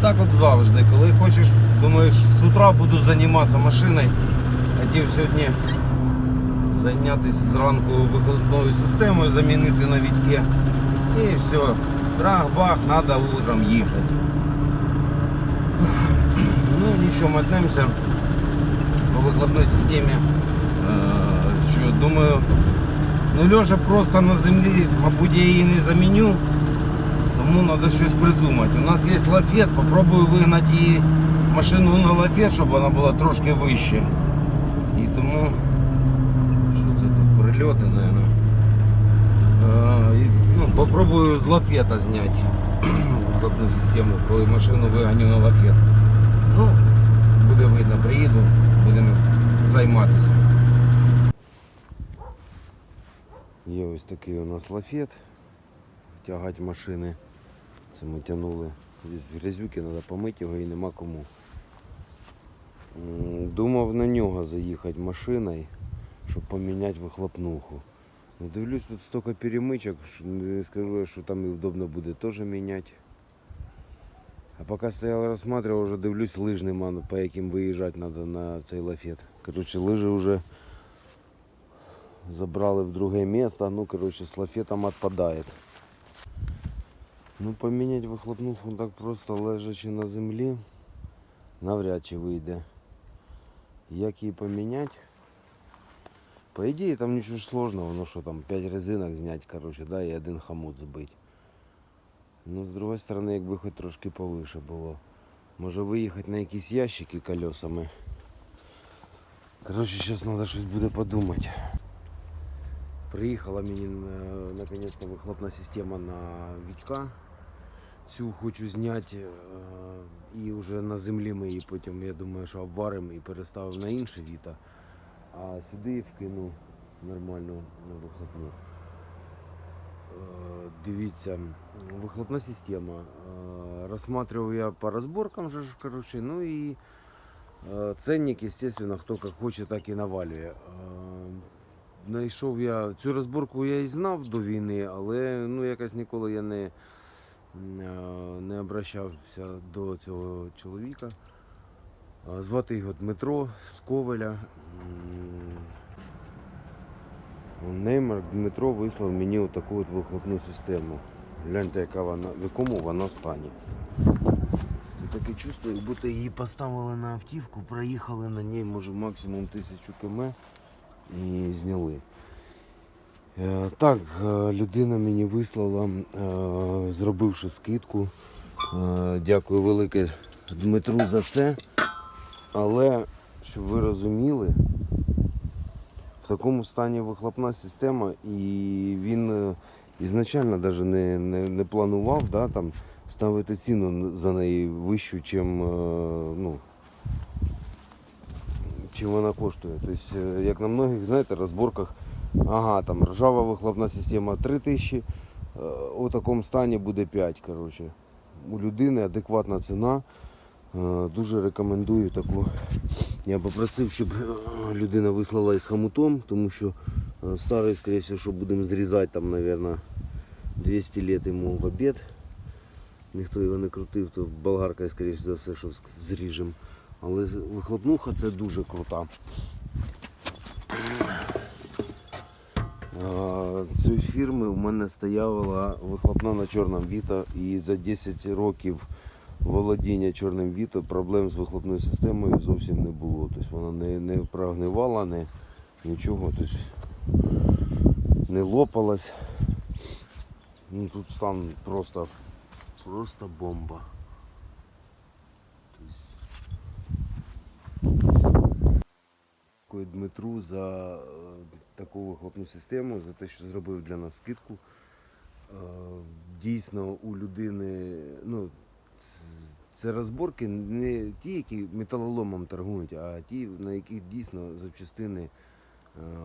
Отак от завжди. Коли хочеш, думаєш, з утра буду займатися машиною. Хотів сьогодні зайнятися зранку вихлопною системою, замінити на відке. І все. Трах-бах, треба утром їхати. Ну нічого, мотнемося по вихлопній системі. Е, Що думаю, ну Льоша просто на землі, мабуть, я її не заміню. Тому треба щось придумати. У нас є лафет, попробую вигнати її машину на лафет, щоб вона була трошки вище. І тому. Що це тут? Прильоти, мабуть. І, ну, попробую з лафета зняти вихлопну систему, коли машину виганю на лафет. Ну, буде видно, приїду, будемо займатися. Є ось такий у нас лафет. Тягати машини. Це ми тягнули з грязюки, треба помити його і нема кому. Думав на нього заїхати машиною, щоб поміняти вихлопнуху. Ну, дивлюсь, тут стільки перемичок, що не скажу, що там і удобно буде теж міняти. А поки стояв розсматривав, вже дивлюсь, лиж нема, по яким виїжджати треба на цей лафет. Коротше, лижи вже забрали в друге місце, ну, коротше, з лафетом відпадає. Ну, поміняти вихлопнуху так просто лежачи на землі, навряд чи вийде. Як її поміняти? По ідеї там нічого ж сложного, ну що там, 5 резинок зняти, коротше, да, і один хомут збити. Ну, з другої сторони, якби хоч трошки повише було. Може виїхати на якісь ящики колесами. Коротше, зараз треба щось буде подумати. Приїхала мені е, наконец-то вихлопна система на Вітька. Цю хочу зняти е, і вже на землі ми її потім, я думаю, що обваримо і переставимо на інше віта. А сюди вкину нормальну вихлопну. Е, Дивіться, вихлопна система. Е, Розсматривав я по розборкам же, ж, короче, ну і ценник, естественно, хто як хоче, так і навалює. Знайшов я цю розборку я і знав до війни, але ну якось ніколи я не, не обращався до цього чоловіка. Е, Звати його Дмитро з Ковеля. Неймар Дмитро вислав мені отаку от вихлопну систему. Гляньте, яка вона, в якому вона стані. Таке чувство, як будто її поставили на автівку, проїхали на ній, може максимум тисячу км і зняли. Е, Так, е, людина мені вислала, е, зробивши скидку. Дякую велике Дмитру за це. Але, щоб ви розуміли, в такому стані вихлопна система, і він ізначально навіть не, не, не планував да, там, ставити ціну за неї вищу, чим, ну, чим вона коштує. Тобто, як на многих, знаєте, розборках, ага, там ржава вихлопна система 3 тисячі, е, у такому стані буде 5. Коротше. У людини адекватна ціна. Е, Дуже рекомендую таку. Я попросив, щоб е, людина вислала із хомутом, тому що старий, скоріше всього, що будемо зрізати там, мабуть, 200 лет йому в обід. Ніхто його не крутив, то болгаркою, скоріше за все, що зріжемо. Але вихлопнуха це дуже крута. Цієї фірми в мене стояла вихлопна на чорному Віта і за 10 років володіння чорним Віто проблем з вихлопною системою зовсім не було. Тобто вона не, не прогнивала, не, нічого, тобто не лопалась. Ну, тут стан просто, просто бомба. Дякую Дмитру за е, таку вихлопну систему, за те, що зробив для нас скидку. Е, Дійсно, у людини, ну, це розборки не ті, які металоломом торгують, а ті, на яких дійсно запчастини е,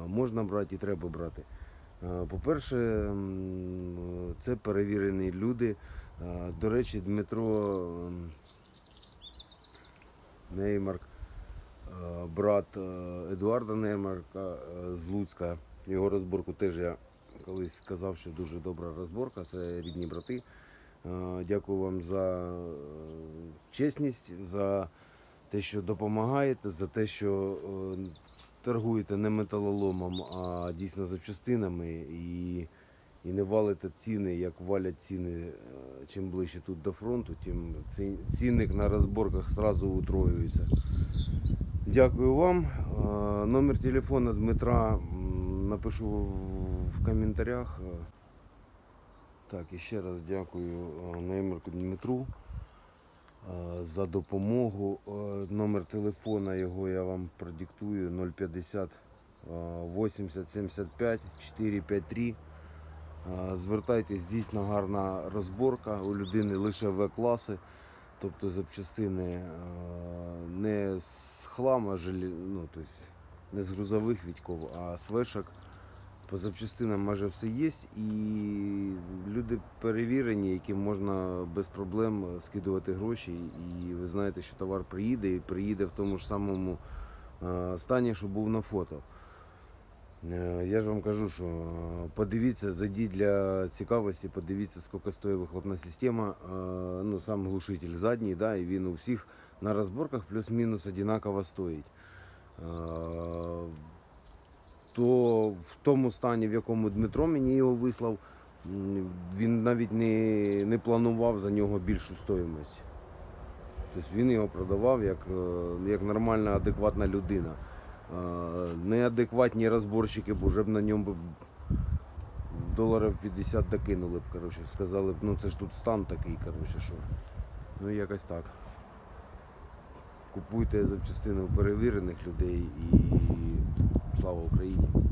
можна брати і треба брати. Е, По-перше, це перевірені люди. До речі, Дмитро Неймарк, брат е, Едуарда Неймарка е, з Луцька. Його розборку теж я колись сказав, що дуже добра розборка, це рідні брати. Е, Дякую вам за чесність, за те, що допомагаєте, за те, що торгуєте не металоломом, а дійсно запчастинами і, і не валите ціни, як валять ціни. Чим ближче тут до фронту, тим цінник на розборках зразу утроюється. Дякую вам. Е, Номер телефона Дмитра напишу в- в коментарях. Е, Так, і ще раз дякую е, Неймерку Дмитру за допомогу. Номер телефона його я вам продиктую 050 е, 80 75 453. Е, Звертайтесь, дійсно гарна розборка. У людини лише В-класи, тобто запчастини не з хлама, ну, тобто не з грузових відков, а з вешок. По запчастинам майже все є. І люди перевірені, яким можна без проблем скидувати гроші. І ви знаєте, що товар приїде і приїде в тому ж самому е, стані, що був на фото. Е, Я ж вам кажу, що подивіться, зайдіть для цікавості, подивіться, скільки стоїть вихлопна система, е, ну сам глушитель задній, да, і він у всіх на розборках плюс-мінус однаково стоїть. То в тому стані, в якому Дмитро мені його вислав, він навіть не, не планував за нього більшу стоїмость. Тобто він його продавав як, е, як нормальна, адекватна людина. Неадекватні розборщики б уже б на ньому доларів 50 докинули б, коротше, сказали б, ну це ж тут стан такий, коротше, що. Ну якось так. Купуйте запчастини у перевірених людей і слава Україні!